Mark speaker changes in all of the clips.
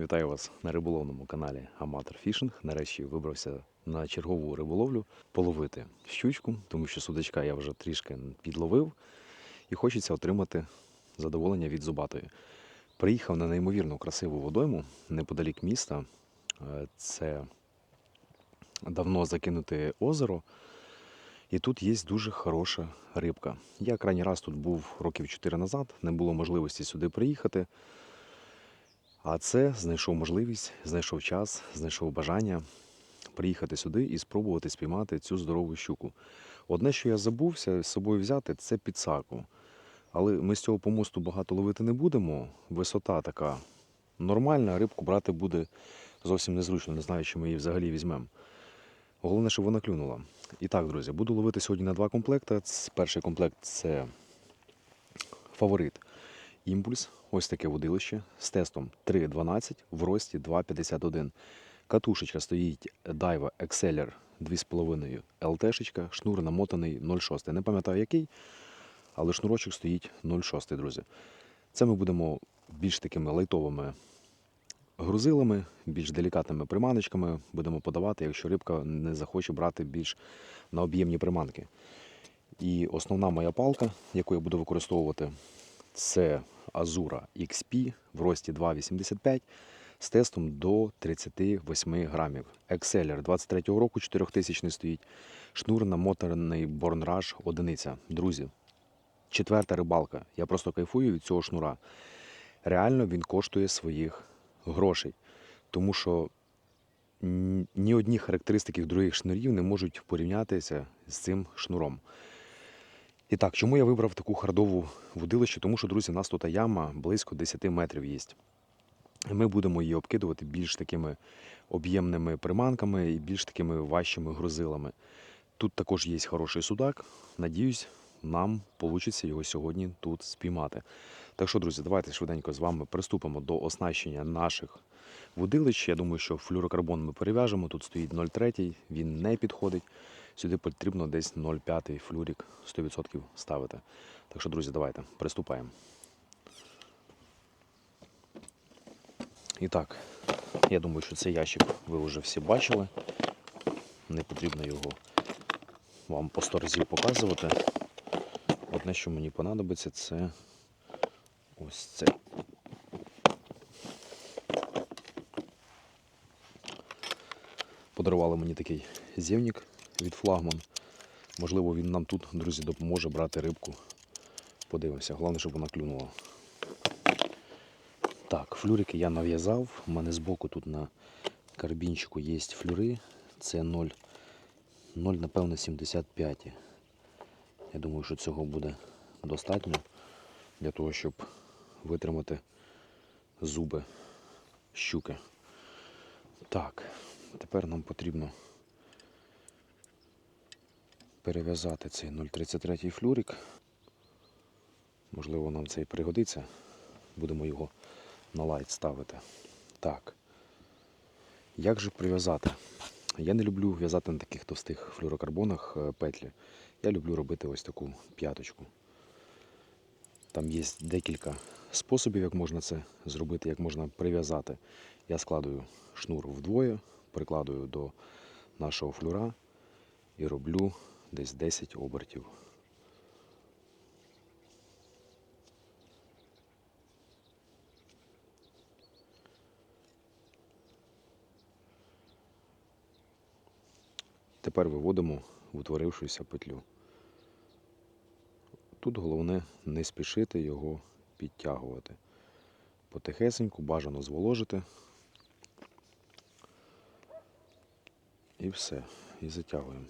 Speaker 1: Вітаю вас на риболовному каналі Аматор Фішинг. Нарешті вибрався на чергову риболовлю половити щучку, тому що судачка я вже трішки підловив і хочеться отримати задоволення від зубатої. Приїхав на неймовірно красиву водойму неподалік міста. Е, Це давно закинуте озеро. І тут є дуже хороша рибка. Я крайній раз тут був років 4 назад, не було можливості сюди приїхати. А це знайшов можливість, знайшов час, знайшов бажання приїхати сюди і спробувати спіймати цю здорову щуку. Одне, що я забувся з собою взяти, це підсаку. Але ми з цього помосту багато ловити не будемо. Висота така нормальна, рибку брати буде зовсім незручно, не знаю, чи ми її взагалі візьмемо. Головне, щоб вона клюнула. І так, друзі, буду ловити сьогодні на два комплекти. Перший комплект це фаворит імпульс, ось таке водилище з тестом 3.12 в рості 2.51. Катушечка стоїть Daiwa Exceller 2,5 LT, шнур намотаний 0,6. Не пам'ятаю який, але шнурочок стоїть 0,6, друзі. Це ми будемо більш такими лайтовими грузилами, більш делікатними приманочками будемо подавати, якщо рибка не захоче брати більш на об'ємні приманки. І основна моя палка, яку я буду використовувати, це Azura XP в рості 2,85 з тестом до 38 грамів. Exceller 23-го року 4000 стоїть. Шнур намотаний Bornrush одиниця. Друзі, четверта рибалка. Я просто кайфую від цього шнура. Реально він коштує своїх грошей. Тому що ні одні характеристики других шнурів не можуть порівнятися з цим шнуром. І так, чому я вибрав таку хардову водилище? Тому що, друзі, у нас тут яма близько 10 метрів є. Ми будемо її обкидувати більш такими об'ємними приманками і більш такими важчими грузилами. Тут також є хороший судак. Надіюсь, нам вийде його сьогодні тут спіймати. Так що, друзі, давайте швиденько з вами приступимо до оснащення наших водилищ. Я думаю, що флюрокарбон ми перев'яжемо. Тут стоїть 0,3, він не підходить. Сюди потрібно десь 0,5 флюрик 100% ставити. Так що, друзі, давайте приступаємо. І так, я думаю, що цей ящик ви вже всі бачили. Не потрібно його вам по 100 разів показувати. Одне, що мені понадобиться, це ось це. Подарували мені такий зівник від флагман. Можливо, він нам тут, друзі, допоможе брати рибку. Подивимося, головне, щоб вона клюнула. Так, флюрики я нав'язав. У мене збоку тут на карбінчику є флюри. Це 0, 0 напевно, 75. Я думаю, що цього буде достатньо для того, щоб витримати зуби щуки. Так, тепер нам потрібно перев'язати цей 0,33 флюрик. Можливо, нам це і пригодиться. Будемо його на лайт ставити. Так. Як же прив'язати? Я не люблю в'язати на таких товстих флюрокарбонах е, петлі. Я люблю робити ось таку п'яточку. Там є декілька способів, як можна це зробити, як можна прив'язати. Я складую шнур вдвоє, прикладую до нашого флюра і роблю десь 10 обертів. Тепер виводимо в утворившуюся петлю. Тут головне не спішити його підтягувати. Потихесеньку бажано зволожити. І все. І затягуємо.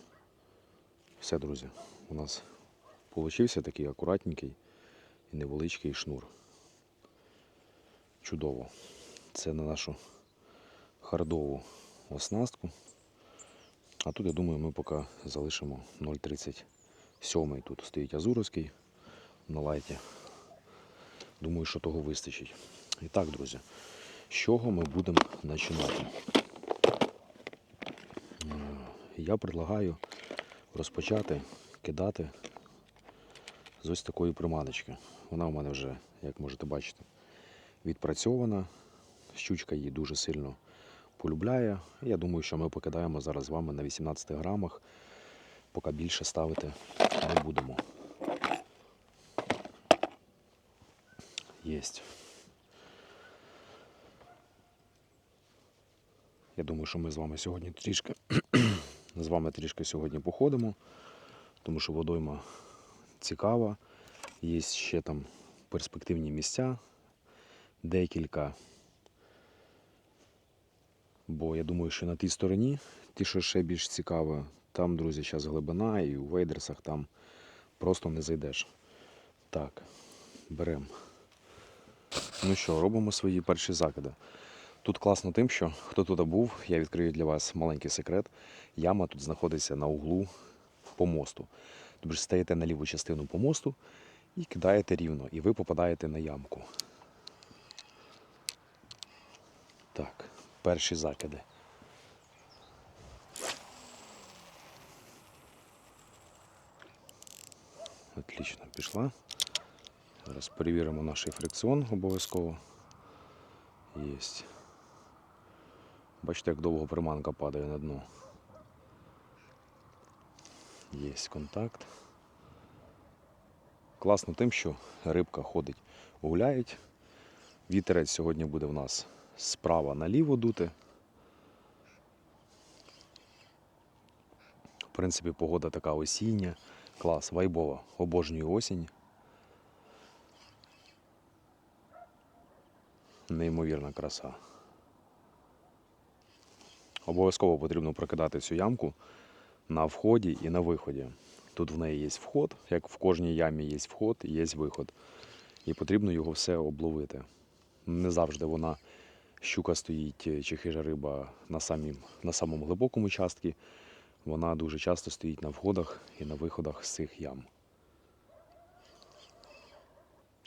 Speaker 1: Все, друзі. У нас получився такий акуратненький і невеличкий шнур. Чудово. Це на нашу хардову оснастку. А тут, я думаю, ми поки залишимо 0,37. Тут стоїть Азуровський на лайті. Думаю, що того вистачить. І так, друзі, з чого ми будемо починати? Е, Я предлагаю розпочати кидати з ось такої приманочки. Вона у мене вже, як можете бачити, відпрацьована. щучка її дуже сильно полюбляє. Я думаю, що ми покидаємо зараз з вами на 18 грамах, поки більше ставити не будемо. Єсть. Я думаю, що ми з вами сьогодні трішки з вами трішки сьогодні походимо, тому що водойма цікава. Є ще там перспективні місця, декілька. Бо я думаю, що на тій стороні, ті, що ще більш цікаво, там, друзі, зараз глибина і у вейдерсах там просто не зайдеш. Так, беремо. Ну що, робимо свої перші закиди. Тут класно тим, що хто тут був, я відкрию для вас маленький секрет. Яма тут знаходиться на углу помосту. Тобто стаєте на ліву частину помосту і кидаєте рівно, і ви попадаєте на ямку. Так, перші закиди. Отлично, пішла. Зараз перевіримо наш фрикціон обов'язково. Єсть. Бачите, як довго приманка падає на дно. Є контакт. Класно тим, що рибка ходить, гуляють. Вітерець сьогодні буде в нас справа наліво дути. В принципі, погода така осіння, клас, вайбова, обожнюю осінь. Неймовірна краса. Обов'язково потрібно прокидати цю ямку на вході і на виході. Тут в неї є вход, як в кожній ямі є вход і є виход. І потрібно його все обловити. Не завжди вона щука стоїть чи хижа риба на, самім, на самому глибокому частці. Вона дуже часто стоїть на входах і на виходах з цих ям.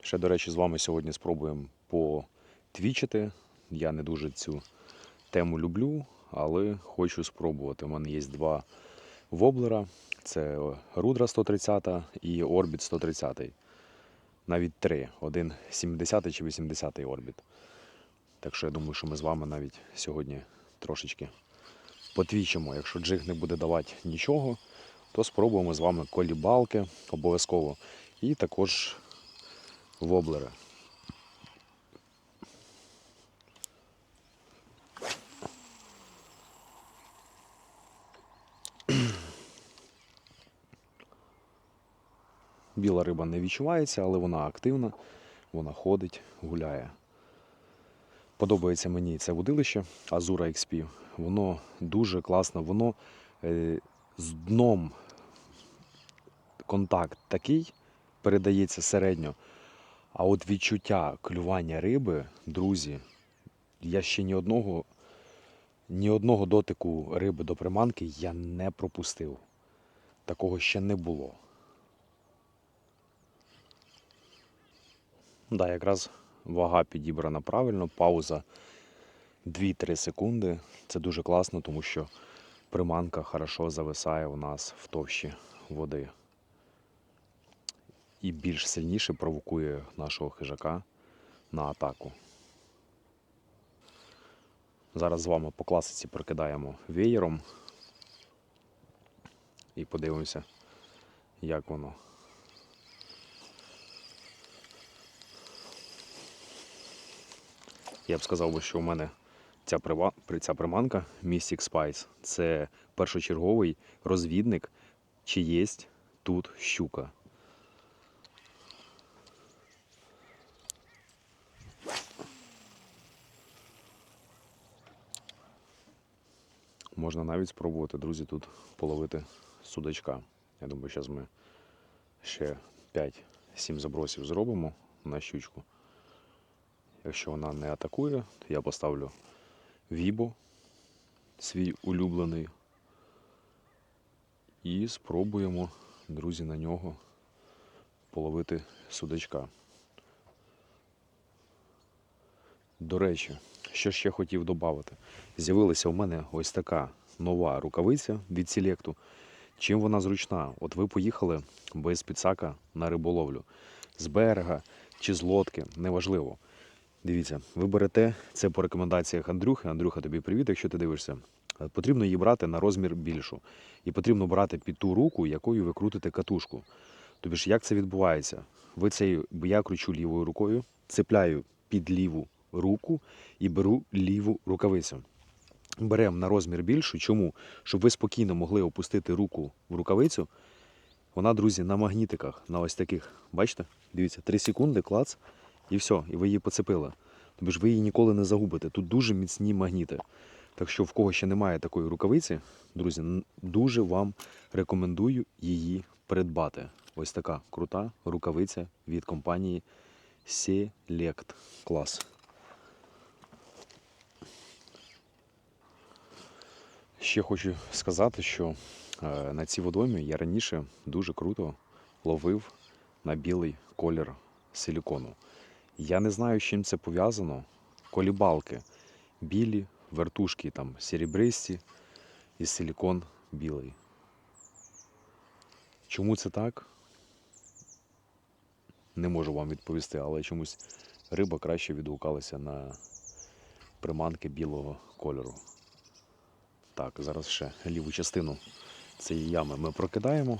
Speaker 1: Ще, до речі, з вами сьогодні спробуємо потвічити. Я не дуже цю тему люблю, але хочу спробувати. У мене є два воблера. Це Рудра 130 і Орбіт 130. Навіть три. Один 70 чи 80 Орбіт. Так що я думаю, що ми з вами навіть сьогодні трошечки потвічимо. Якщо джиг не буде давати нічого, то спробуємо з вами колібалки обов'язково. І також воблери. Біла риба не відчувається, але вона активна, вона ходить, гуляє. Подобається мені це водилище Azura XP. Воно дуже класно, воно е, з дном контакт такий передається середньо. А от відчуття клювання риби, друзі, я ще ні одного, ні одного дотику риби до приманки я не пропустив. Такого ще не було. Да, якраз вага підібрана правильно, пауза 2-3 секунди. Це дуже класно, тому що приманка хорошо зависає у нас в товщі води. І більш сильніше провокує нашого хижака на атаку. Зараз з вами по класиці прокидаємо веєром і подивимося, як воно. Я б сказав що у мене ця, прива- ця приманка Mystic Spice це першочерговий розвідник, чи є тут щука. Можна навіть спробувати, друзі, тут половити судачка. Я думаю, зараз ми ще 5-7 забросів зробимо на щучку. Якщо вона не атакує, то я поставлю вібо, свій улюблений. І спробуємо, друзі, на нього половити судачка. До речі, що ще хотів додати. З'явилася у мене ось така нова рукавиця від Селекту. Чим вона зручна? От ви поїхали без підсака на риболовлю. З берега чи з лодки, неважливо. Дивіться, ви берете це по рекомендаціях Андрюхи. Андрюха, тобі привіт, якщо ти дивишся. Е, Потрібно її брати на розмір більшу. І потрібно брати під ту руку, якою ви крутите катушку. Тобі ж як це відбувається? Ви цей, я кручу лівою рукою, цепляю під ліву руку і беру ліву рукавицю. Беремо на розмір більшу. Чому? Щоб ви спокійно могли опустити руку в рукавицю. Вона, друзі, на магнітиках, на ось таких. Бачите? Дивіться, 3 секунди, клац, і все, і ви її поцепили. Тобі ж ви її ніколи не загубите. Тут дуже міцні магніти. Так що в кого ще немає такої рукавиці, друзі, дуже вам рекомендую її придбати. Ось така крута рукавиця від компанії Select. Клас. Ще хочу сказати, що е, на цій водоймі я раніше дуже круто ловив на білий колір силікону. Я не знаю, з чим це пов'язано. Колібалки білі, вертушки там серебристі і силікон білий. Чому це так? Не можу вам відповісти, але чомусь риба краще відгукалася на приманки білого кольору. Так, зараз ще ліву частину цієї ями ми прокидаємо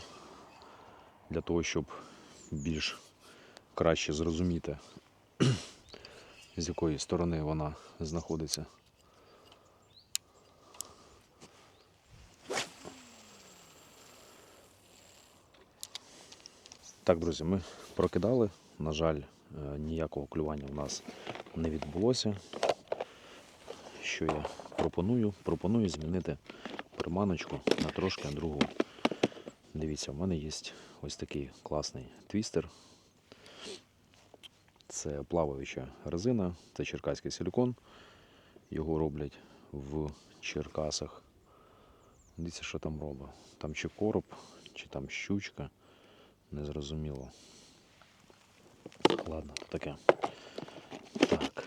Speaker 1: для того, щоб більш краще зрозуміти, з якої сторони вона знаходиться. Так, друзі, ми прокидали. На жаль, е, ніякого клювання у нас не відбулося. Що я пропоную? Пропоную змінити приманочку на трошки другу. Дивіться, в мене є ось такий класний твістер. Це плаваюча резина, це черкаський силікон. Його роблять в Черкасах. Дивіться, що там робить. Там чи короб, чи там щучка. Незрозуміло. Ладно, то таке. Так.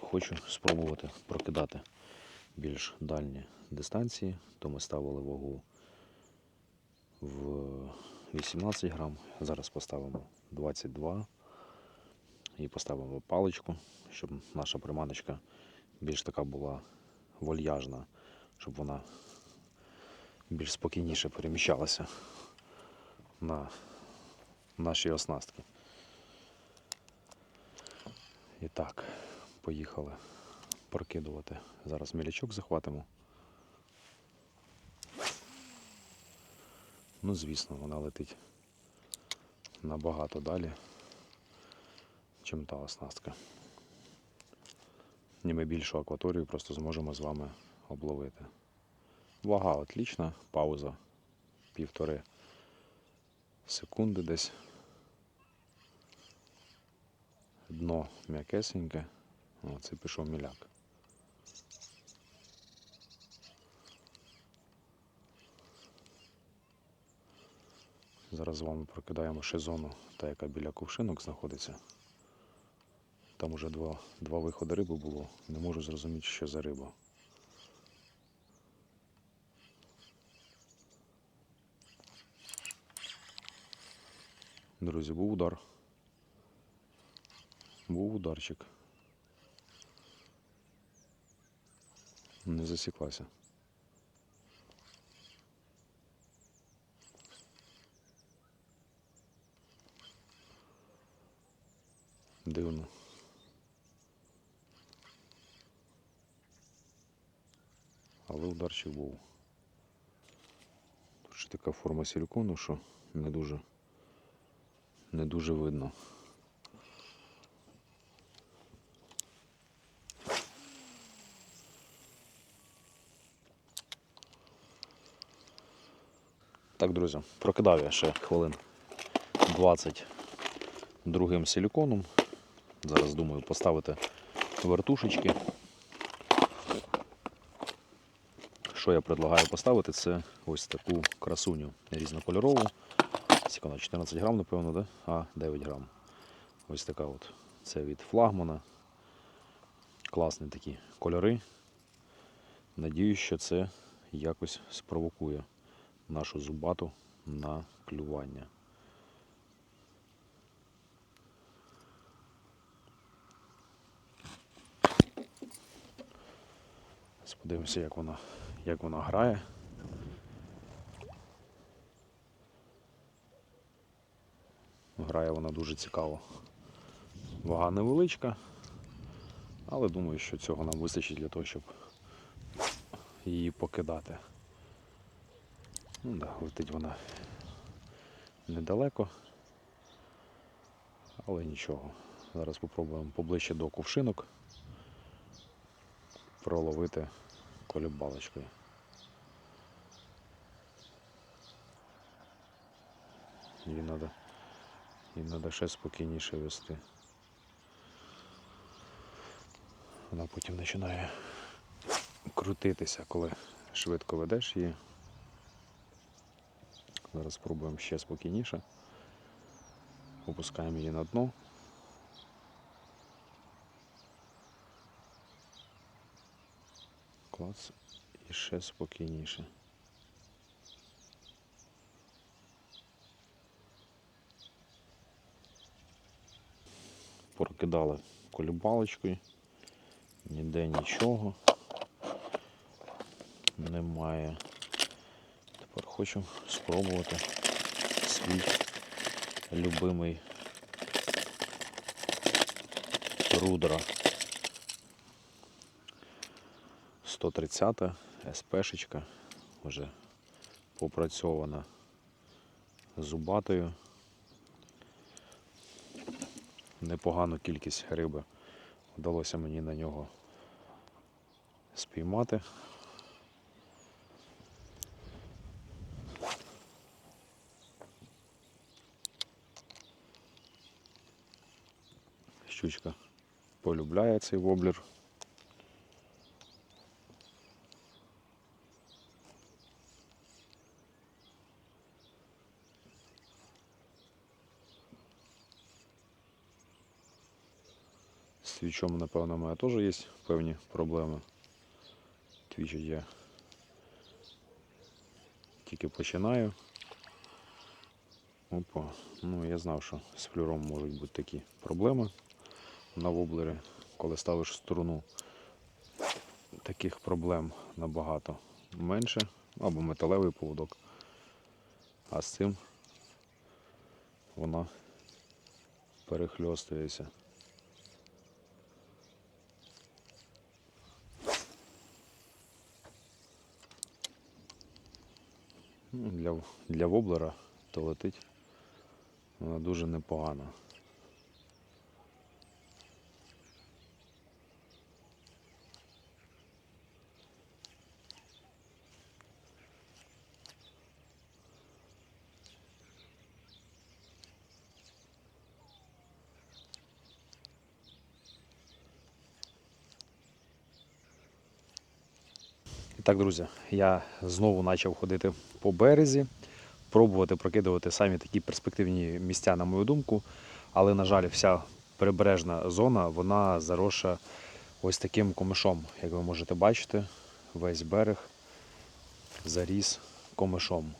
Speaker 1: Хочу спробувати прокидати більш дальні дистанції, то ми ставили вагу в 18 грам. Зараз поставимо 22 і поставимо паличку, щоб наша приманочка більш така була вольяжна, щоб вона більш спокійніше переміщалася на наші оснастки. І так, поїхали прокидувати. Зараз мілячок захватимо. Ну, звісно, вона летить набагато далі, чим та оснастка. І ми більшу акваторію просто зможемо з вами обловити. Вага отлічна, пауза півтори секунди десь. Дно м'якесеньке. О, це пішов міляк. Зараз з вами прокидаємо ще зону, та яка біля кувшинок знаходиться. Там уже два, два виходи риби було. Не можу зрозуміти, що за риба. Друзі, був удар. Був ударчик. Не засіклася. Дивно. Але ударчик був. Тут ще така форма силікону, що не дуже, не дуже видно. Так, друзі, прокидав я ще хвилин 20 другим силіконом. Зараз думаю поставити вертушечки. що я предлагаю поставити, це ось таку красуню різнокольорову. Скільки 14 грам, напевно, да? а 9 грам. Ось така от. Це від флагмана. Класні такі кольори. Надіюсь, що це якось спровокує нашу зубату на клювання. Подивимося, як вона як вона грає. Грає вона дуже цікаво. Вага невеличка, але думаю, що цього нам вистачить для того, щоб її покидати. Ну да, летить вона недалеко, але нічого. Зараз спробуємо поближче до кувшинок проловити колібалочкою. Її треба її треба ще спокійніше вести. Вона потім починає крутитися, коли швидко ведеш її. Зараз спробуємо ще спокійніше. Опускаємо її на дно. Клац. І ще спокійніше. Прокидали колібалочкою. Ніде нічого. Немає. Тепер хочу спробувати свій любимий рудра. 130 СПшечка вже попрацьована зубатою. Непогану кількість риби вдалося мені на нього спіймати. Щучка полюбляє цей воблер. Твічом, напевно, у мене теж є певні проблеми. Твічить я тільки починаю. Опа. Ну я знав, що з флюром можуть бути такі проблеми на воблері, коли ставиш струну. Таких проблем набагато менше, або металевий поводок. А з цим вона перехльостується. Для, для воблера то летить вона дуже непогано. Так, друзі, я знову почав ходити по березі, пробувати прокидувати самі такі перспективні місця, на мою думку. Але, на жаль, вся прибережна зона вона заросша ось таким комишом, як ви можете бачити, весь берег заріс комишом.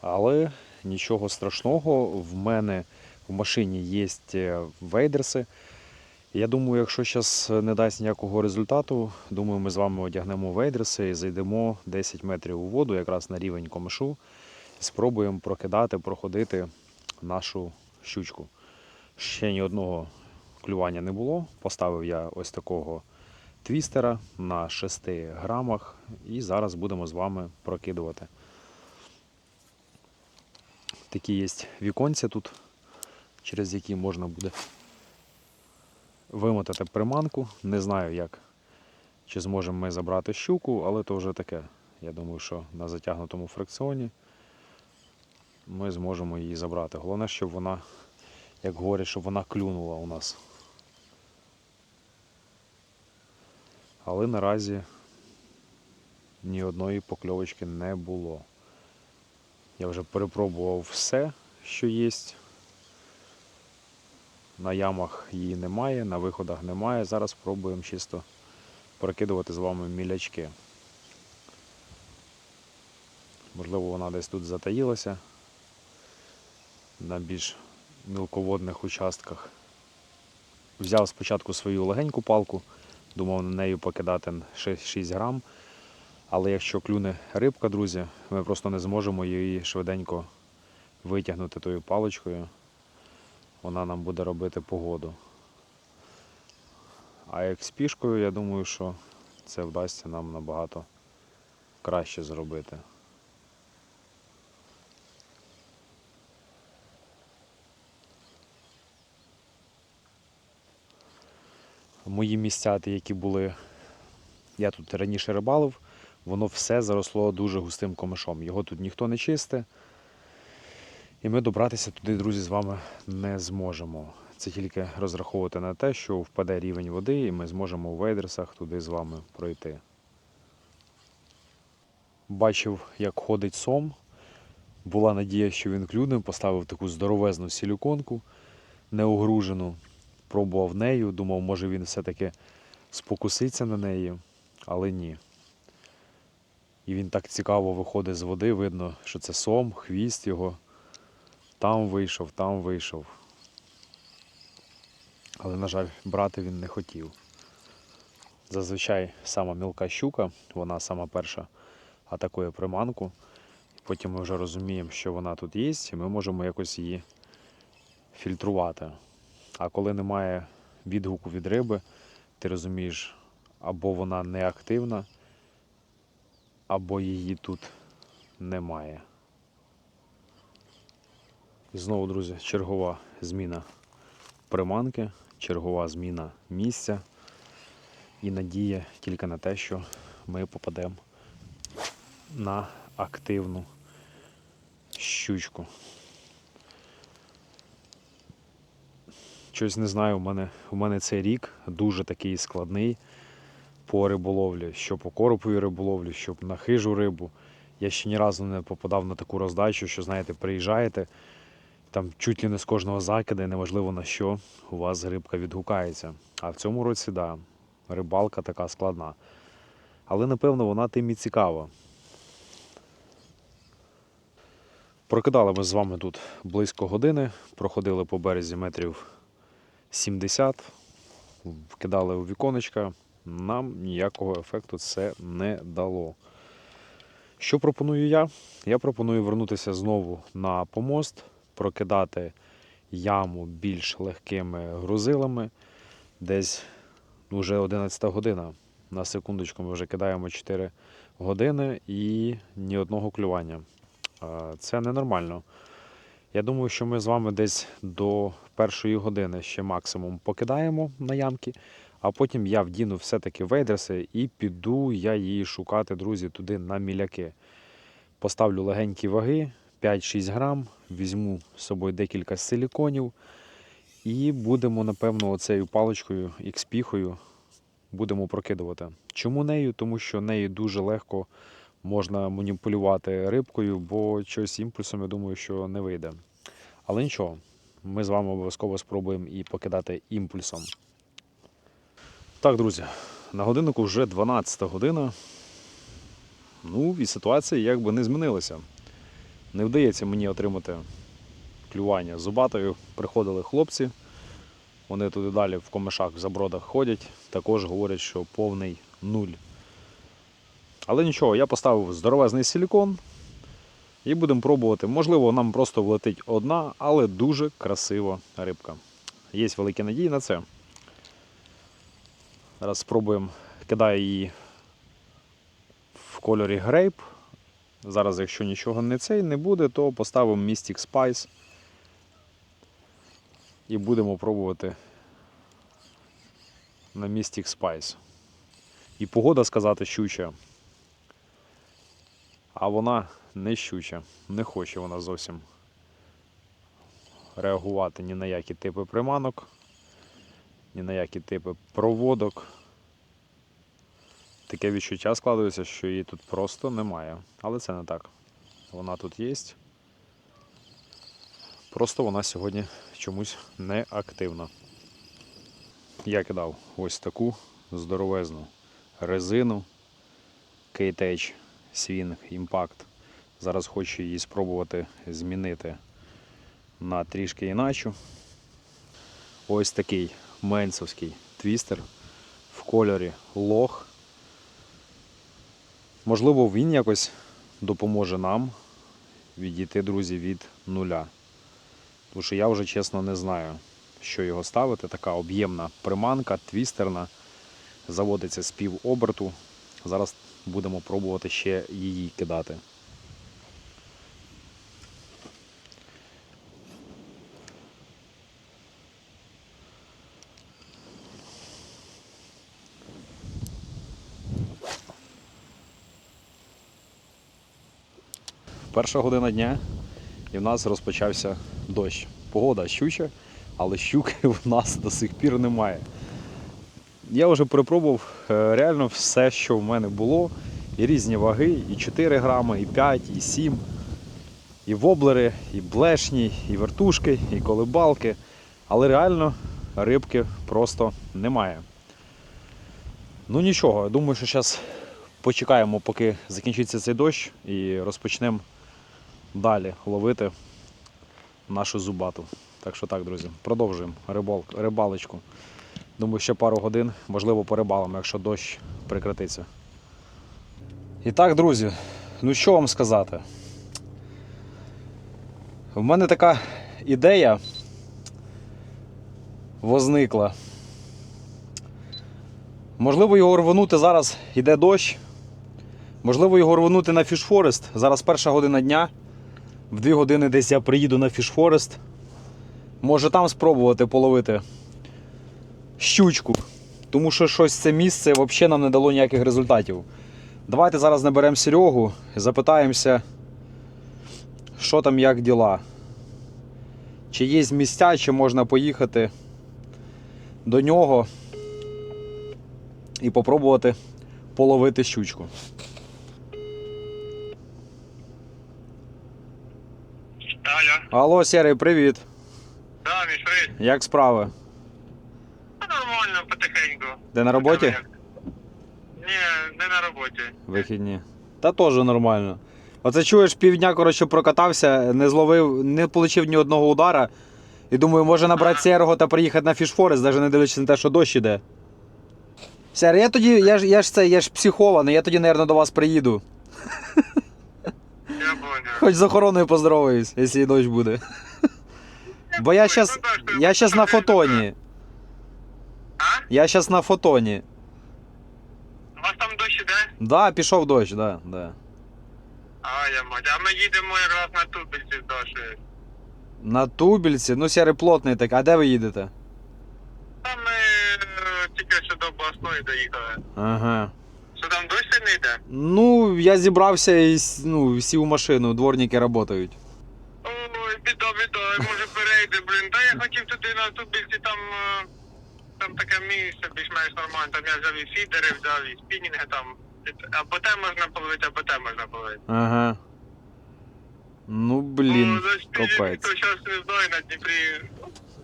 Speaker 1: Але нічого страшного, в мене в машині є вейдерси. Я думаю, якщо зараз не дасть ніякого результату, думаю, ми з вами одягнемо вейдерси і зайдемо 10 метрів у воду, якраз на рівень комишу, і спробуємо прокидати, проходити нашу щучку. Ще ні одного клювання не було. Поставив я ось такого твістера на 6 грамах, і зараз будемо з вами прокидувати. Такі є віконця тут, через які можна буде вимотати приманку. Не знаю, як чи зможемо ми забрати щуку, але то вже таке. Я думаю, що на затягнутому фрикціоні ми зможемо її забрати. Головне, щоб вона, як говорять, щоб вона клюнула у нас. Але наразі ні одної покльовочки не було. Я вже перепробував все, що є. На ямах її немає, на виходах немає. Зараз спробуємо чисто перекидувати з вами мілячки. Можливо, вона десь тут затаїлася на більш мілководних участках. Взяв спочатку свою легеньку палку, Думав на нею покидати 6, 6 грам. Але якщо клюне рибка, друзі, ми просто не зможемо її швиденько витягнути тою паличкою. Вона нам буде робити погоду. А як з пішкою, я думаю, що це вдасться нам набагато краще зробити. Мої місця, які були, я тут раніше рибалив, воно все заросло дуже густим комишом. Його тут ніхто не чисте. І ми добратися туди, друзі, з вами не зможемо. Це тільки розраховувати на те, що впаде рівень води, і ми зможемо у вейдерсах туди з вами пройти. Бачив, як ходить сом. Була надія, що він клюне, поставив таку здоровезну силіконку неогружену, пробував нею, думав, може він все-таки спокуситься на неї, але ні. І він так цікаво виходить з води, видно, що це сом, хвіст його. Там вийшов, там вийшов. Але, на жаль, брати він не хотів. Зазвичай сама мілка щука, вона сама перша атакує приманку. Потім ми вже розуміємо, що вона тут є, і ми можемо якось її фільтрувати. А коли немає відгуку від риби, ти розумієш, або вона неактивна, або її тут немає. І знову, друзі, чергова зміна приманки, чергова зміна місця і надія тільки на те, що ми попадемо на активну щучку. Щось не знаю, у мене, у мене цей рік дуже такий складний по риболовлі, що по короповій риболовлі, що на хижу рибу. Я ще ні разу не попадав на таку роздачу, що, знаєте, приїжджаєте, там чуть ли не з кожного закида, і неважливо на що, у вас рибка відгукається. А в цьому році, так, да, рибалка така складна. Але напевно вона тим і цікава. Прокидали ми з вами тут близько години, проходили по березі метрів 70, вкидали у віконечка, нам ніякого ефекту це не дало. Що пропоную я? Я пропоную вернутися знову на помост, прокидати яму більш легкими грузилами. Десь ну, вже 11 година. На секундочку ми вже кидаємо 4 години і ні одного клювання. Це ненормально. Я думаю, що ми з вами десь до першої години ще максимум покидаємо на ямки, а потім я вдіну все-таки вейдерси і піду я її шукати, друзі, туди на міляки. Поставлю легенькі ваги, 5-6 грам, візьму з собою декілька силіконів і будемо, напевно, оцею паличкою, ікспіхою будемо прокидувати. Чому нею? Тому що нею дуже легко можна маніпулювати рибкою, бо щось імпульсом, я думаю, що не вийде. Але нічого, ми з вами обов'язково спробуємо і покидати імпульсом. Так, друзі, на годиннику вже 12 година. Ну і ситуація якби не змінилася. Не вдається мені отримати клювання зубатою. Приходили хлопці, вони туди далі в комишах в забродах ходять, також говорять, що повний нуль. Але нічого, я поставив здоровезний силікон і будемо пробувати. Можливо, нам просто влетить одна, але дуже красива рибка. Є великі надії на це. Зараз спробуємо, кидаю її в кольорі грейп. Зараз, якщо нічого не цей не буде, то поставимо Mystic Spice і будемо пробувати на Mystic Spice. І погода сказати щуча. А вона не щуча, не хоче вона зовсім реагувати ні на які типи приманок, ні на які типи проводок. Таке відчуття складується, що її тут просто немає. Але це не так. Вона тут є. Просто вона сьогодні чомусь не активна. Я кидав ось таку здоровезну резину KTH Swing Impact. Зараз хочу її спробувати змінити на трішки іначе. Ось такий менсовський твістер в кольорі лох. Можливо, він якось допоможе нам відійти, друзі, від нуля. Тому що я вже чесно не знаю, що його ставити. Така об'ємна приманка, твістерна, заводиться з пів оберту. Зараз будемо пробувати ще її кидати. Перша година дня і в нас розпочався дощ. Погода щуча, але щуки в нас до сих пір немає. Я вже перепробував е, реально все, що в мене було. І різні ваги, і 4 грами, і 5, і 7, і воблери, і блешні, і вертушки, і колибалки. Але реально рибки просто немає. Ну нічого, я думаю, що зараз почекаємо, поки закінчиться цей дощ, і розпочнемо далі ловити нашу зубату. Так що так, друзі, продовжуємо рибал, рибалочку. Думаю, ще пару годин, можливо, порибалимо, якщо дощ прекратиться. І так, друзі, ну що вам сказати? В мене така ідея возникла. Можливо, його рвонути зараз йде дощ. Можливо, його рвонути на Фішфорест. Зараз перша година дня. В дві години десь я приїду на Фішфорест. Може там спробувати половити щучку. Тому що щось це місце взагалі нам не дало ніяких результатів. Давайте зараз наберемо Серегу і запитаємося, що там, як діла. Чи є місця, чи можна поїхати до нього і попробувати половити щучку.
Speaker 2: Алло.
Speaker 1: Серий, привіт.
Speaker 2: Да, Міш, привіт.
Speaker 1: Як справи?
Speaker 2: Та нормально, потихеньку.
Speaker 1: Де на роботі?
Speaker 2: Ні, не на роботі.
Speaker 1: Вихідні. Та теж нормально. Оце чуєш, півдня, коротше, прокатався, не зловив, не отримав ні одного удара. І думаю, може набрати серого та приїхати на фішфорест, навіть не дивлячись на те, що дощ іде. Сер, я тоді, я ж, я ж це, я ж психований, я тоді, мабуть, до вас приїду. Хоч з охороною поздороваюсь, якщо дощ буде. Бо я щас, я щас на фотоні.
Speaker 2: А?
Speaker 1: Я щас на фотоні.
Speaker 2: У вас там дощ іде?
Speaker 1: Да, пішов дощ, да, да.
Speaker 2: А, я мать. А ми їдемо якраз на тубільці з Дашею.
Speaker 1: На тубільці, ну сірий плотний так, а де ви їдете?
Speaker 2: Там ми е, тільки що до обласної доїхали.
Speaker 1: Ага.
Speaker 2: Що там дощ сильний йде?
Speaker 1: Ну, я зібрався і ну, сів у машину, дворники працюють.
Speaker 2: Ой, біда, біда, може перейде, блін. Та я хотів туди на тубільці, там, е, там таке місце більш-менш нормально. Там я взяв і фідери, взяв і спінінги там. Або те можна половити, або те можна половити.
Speaker 1: Ага. Ну, блін, капець.
Speaker 2: То зараз не знаю на Дніпрі.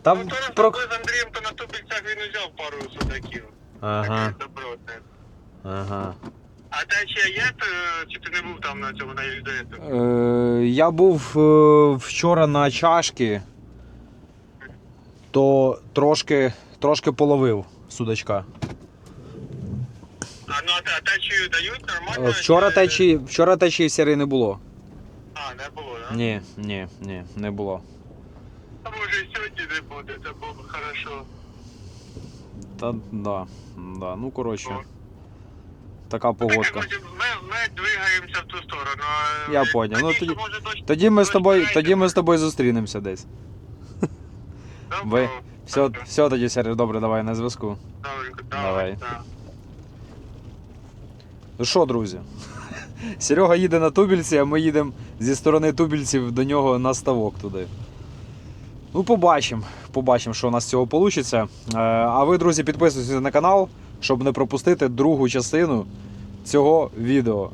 Speaker 1: Та
Speaker 2: ну, то раз
Speaker 1: про...
Speaker 2: з Андрієм, то на тубільцях він взяв пару судаків.
Speaker 1: Ага,
Speaker 2: Таких добротних.
Speaker 1: ага.
Speaker 2: А те чи є, то, чи ти не був там на цьому на?
Speaker 1: Е, я був е, вчора на чашки, то трошки, трошки половив судачка.
Speaker 2: А ну а те- а течію дають нормально?
Speaker 1: Е, Вчора течії, вчора течії сірий не було.
Speaker 2: А, не було, так?
Speaker 1: Ні, ні, ні, не було.
Speaker 2: А може і сьогодні не буде, це було б хорошо.
Speaker 1: Та да, да. Ну коротше. Така погодка.
Speaker 2: Ми, ми двигаємося в ту сторону. а,
Speaker 1: Я
Speaker 2: е,
Speaker 1: поняв. Ну, тоді-
Speaker 2: може, дощ-
Speaker 1: Тоді ми з
Speaker 2: дощ
Speaker 1: тобою, тоді ми з тобою зустрінемося десь.
Speaker 2: Добре,
Speaker 1: ви- Все,
Speaker 2: добре,
Speaker 1: все тоді, Сергій, добре, давай на зв'язку.
Speaker 2: добренько,
Speaker 1: Давай.
Speaker 2: давай.
Speaker 1: Ну що, друзі? Серега їде на тубільці, а ми їдемо зі сторони тубільців до нього на ставок туди. Ну, побачимо. Побачимо, що у нас з цього вийде. А ви, друзі, підписуйтесь на канал, щоб не пропустити другу частину цього відео.